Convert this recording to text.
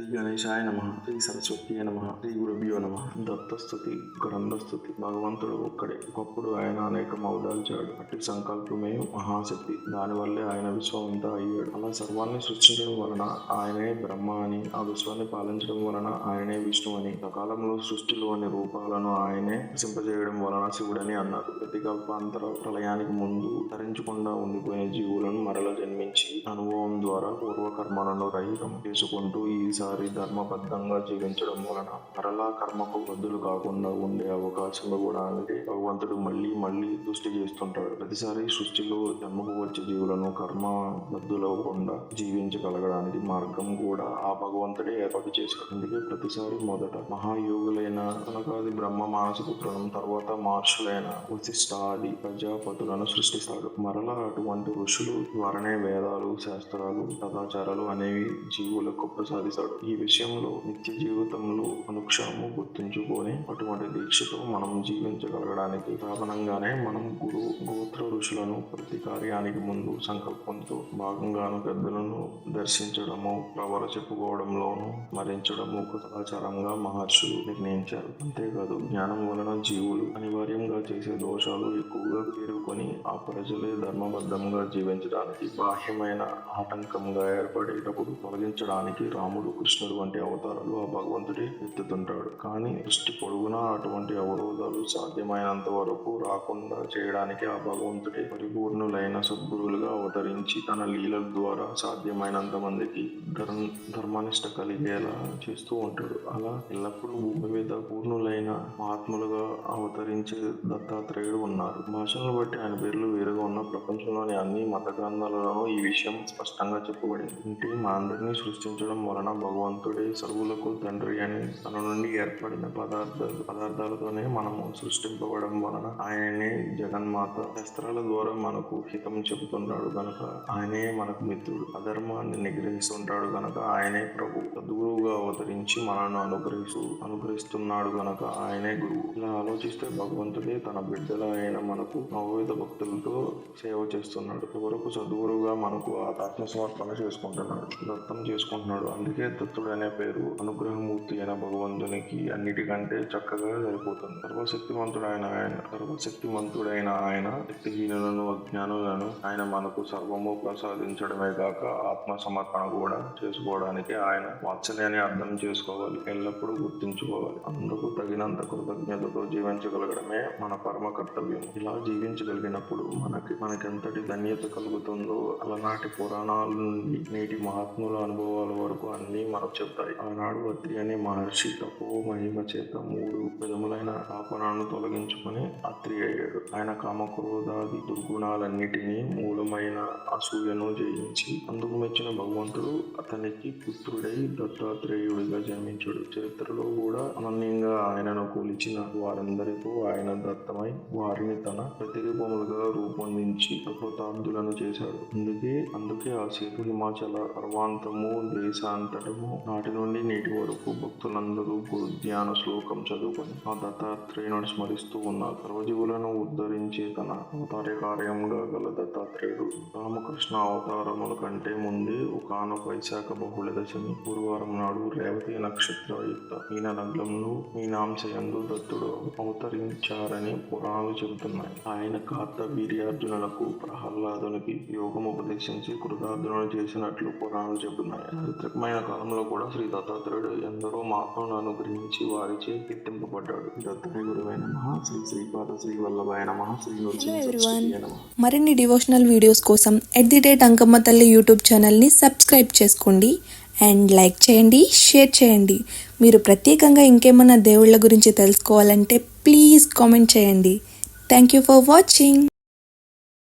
శ్రీ గణేశాయ నమ. శ్రీ సరస్వతి నమ. శ్రీ గురుభ్యో నమ. దత్తస్థుతి గ్రంథస్థుతి భగవంతుడు ఒక్కడే. ఒకప్పుడు ఆయన అనేక మౌదాల్చాడు అట్టి సంకల్పమే మహాశక్తి. దానివల్లే ఆయన విశ్వం అంతా అయ్యాడు. అలా సర్వాన్ని సృష్టించడం వలన ఆయనే బ్రహ్మ అని ఆ విశ్వాన్ని పాలించడం వలన ఆయనే విష్ణు అని సకాలంలో సృష్టిలోని రూపాలను ఆయనే సింపజేయడం వలన శివుడని అన్నారు. ప్రతి కల్పాంతర ప్రళయానికి ముందు తరించకుండా ఉండిపోయిన జీవులను మరల జన్మించి అనుభవం ద్వారా పూర్వకర్మలను రహితం చేసుకుంటూ ఈసారి ధర్మబద్ధంగా జీవించడం వలన మరలా కర్మకు బద్దులు కాకుండా ఉండే అవకాశం ఇవ్వడానికి భగవంతుడు మళ్ళీ మళ్ళీ సృష్టి చేస్తుంటాడు. ప్రతిసారి సృష్టిలో జన్మకు వచ్చే జీవులను కర్మ బద్దులవ్వకుండా జీవించగలగడానికి మార్గం కూడా ఆ భగవంతుడే ఏర్పాటు చేశాడు. అందుకే ప్రతిసారి మొదట మహాయోగులైన కనకాది బ్రహ్మ మానసపుత్రులను తర్వాత మహర్షులైన ఆది ప్రజాపతులను సృష్టిస్తాడు. మరలా అటువంటి ఋషులు ద్వారానే వేదాలు శాస్త్రాలు సదాచారాలు అనేవి జీవులకు ప్రసాదిస్తాడు. ఈ విషయంలో నిత్య జీవితంలో అనుక్షణము గుర్తుంచుకొని అటువంటి దీక్షతో మనం జీవించగలగడానికి కారణంగానే మనం గురు గోత్ర ఋషులను ప్రతి కార్యానికి ముందు సంకల్పంతో భాగంగాను పెద్దలను దర్శించడము ప్రవర చెప్పుకోవడంలోను మరించడము ఒక మహర్షులు నిర్ణయించారు. అంతేకాదు జ్ఞానం వలన జీవులు అనివార్యంగా చేసే దోషాలు ఎక్కువగా పేరుకొని ఆ ప్రజలే ధర్మబద్ధంగా జీవించడానికి బాహ్యమైన ఆటంకంగా ఏర్పడేటప్పుడు తొలగించడానికి రాముడు కృష్ణుడు వంటి అవతారాలు ఆ భగవంతుడే ఎత్తుతుంటాడు. కానీ దృష్టి పొడుగునా అటువంటి అవరోధాలు సాధ్యమైనంత వరకు రాకుండా చేయడానికి ఆ భగవంతుడే పరిపూర్ణులైన సద్గురువులుగా అవతరించి తన లీలల ద్వారా సాధ్యమైనంత మందికి ధర్మ ధర్మనిష్ట కలిగేలా చేస్తూ ఉంటాడు. అలా ఎల్లప్పుడూ భూమి మీద పూర్ణులైన మహాత్ములుగా అవతరించే దత్తాత్రేయుడు ఉన్నారు. భాషలను బట్టి ఆయన పేర్లు వేరుగా ప్రపంచంలోని అన్ని మత గ్రంథాలలోనూ ఈ విషయం స్పష్టంగా చెప్పబడింది. అంటే మా అందరినీ సృష్టించడం వలన భగవంతుడే సర్వులకు తండ్రి అని తన నుండి ఏర్పడిన పదార్థాలు పదార్థాలతోనే మనము సృష్టింపబడడం వలన ఆయనే జగన్మాత. శస్త్రాల ద్వారా మనకు హితం చెబుతున్నాడు కనుక ఆయనే మనకు మిత్రుడు. అధర్మాన్ని నిగ్రహిస్తుంటాడు కనుక ఆయనే ప్రభు. సద్గురువుగా అవతరించి మనల్ని అనుగ్రహిస్తూ అనుగ్రహిస్తున్నాడు కనుక ఆయనే గురువు. ఇలా ఆలోచిస్తే భగవంతుడే తన బిడ్డల అయిన మనకు నవవిధ భక్తులతో సేవ చేస్తున్నాడు. ఎవరకు సద్గురువుగా మనకు ఆత్మ సమర్పణ చేసుకుంటున్నాడు. దత్తం చేసుకుంటున్నాడు. అందుకే దత్తుడు అనే పేరు అనుగ్రహమూర్తి అయిన భగవంతునికి అన్నిటికంటే చక్కగా సరిపోతుంది. సర్వశక్తివంతుడైన ఆయన సర్వశక్తివంతుడైన ఆయన శక్తిహీనులను అజ్ఞానులను ఆయన మనకు సర్వము ప్రసాదించడమే కాక ఆత్మ సమర్పణ కూడా చేసుకోవడానికి ఆయన వాత్సల్యాన్ని అర్థం చేసుకోవాలి. ఎల్లప్పుడూ గుర్తుంచుకోవాలి. అందుకు తగినంత కృతజ్ఞతతో జీవించగలగడమే మన పరమ కర్తవ్యం. ఇలా జీవించగలిగినప్పుడు మనకి మనకెంతటి ధన్యత కలుగుతుందో అలనాటి పురాణాల నుండి నేటి మహాత్ముల అనుభవాల వరకు అన్నీ మనకు చెప్తాయి ఆనాడు అత్రి అనే మహర్షి తపో మహిమ చేత మూడు విధములైన పాపనాలను తొలగించుకొని అత్రి అయ్యాడు. ఆయన కామక్రోధాది దుర్గుణాలన్నిటినీ మూలమైన అసూయను జయించి అందుకు మెచ్చిన భగవంతుడు అతనికి పుత్రుడై దత్తాత్రేయుడిగా జన్మించాడు. చరిత్రలో కూడా అనన్యంగా ఆయనను కూలిచిన వారందరితో ఆయన దత్తమై వారిని తన ప్రతిరూపములుగా రూపొందించి కృతాంతులను చేశాడు. అందుకే అందుకే ఆ సేతు హిమాచల పర్వాంతము దేశాంతటము నాటి నుండి నేటి వరకు భక్తులందరూ గురు ధ్యాన శ్లోకం చదువుకొని ఆ దత్తాత్రేయుని స్మరిస్తూ ఉన్నారు సర్వజీవులను ఉద్ధరించే తన అవతార కార్యంగా గల దత్తాత్రేయుడు రామకృష్ణ అవతారముల కంటే ముందే ఒకనొక వైశాఖ బహుళ దశమి గురువారం నాడు రేవతి నక్షత్రయుక్త మీన లగ్నంలో మీనాంశయందు దత్తుడు అవతరించారని పురాణాలు చెబుతున్నాయి. ఆయన కార్త వీర్యార్జునులకు ప్రహ్లాదునికి యోగం ఉపదేశించి కృతార్థులను చేసినట్లు పురాణాలు చెబుతున్నాయి. చారిత్రకమైన కాలంలో కూడా శ్రీ దత్తాత్రేయుడు ఎందరో మహాత్ములను అనుగ్రహించి వారిచే కీర్తింపబడ్డాడు. దత్తుని గురువైన మహా శ్రీ శ్రీపాద శ్రీ వల్లభాయ శ్రీ నమః. మరిన్ని డివోషనల్ వీడియోస్ కోసం ఎట్ ది డేట్ అంకమ్మ తల్లి యూట్యూబ్ ఛానల్ని సబ్స్క్రైబ్ చేసుకోండి. అండ్ లైక్ చేయండి షేర్ చేయండి. మీరు ప్రత్యేకంగా ఇంకేమైనా దేవుళ్ళ గురించి తెలుసుకోవాలంటే ప్లీజ్ కామెంట్ చేయండి. Thank you for watching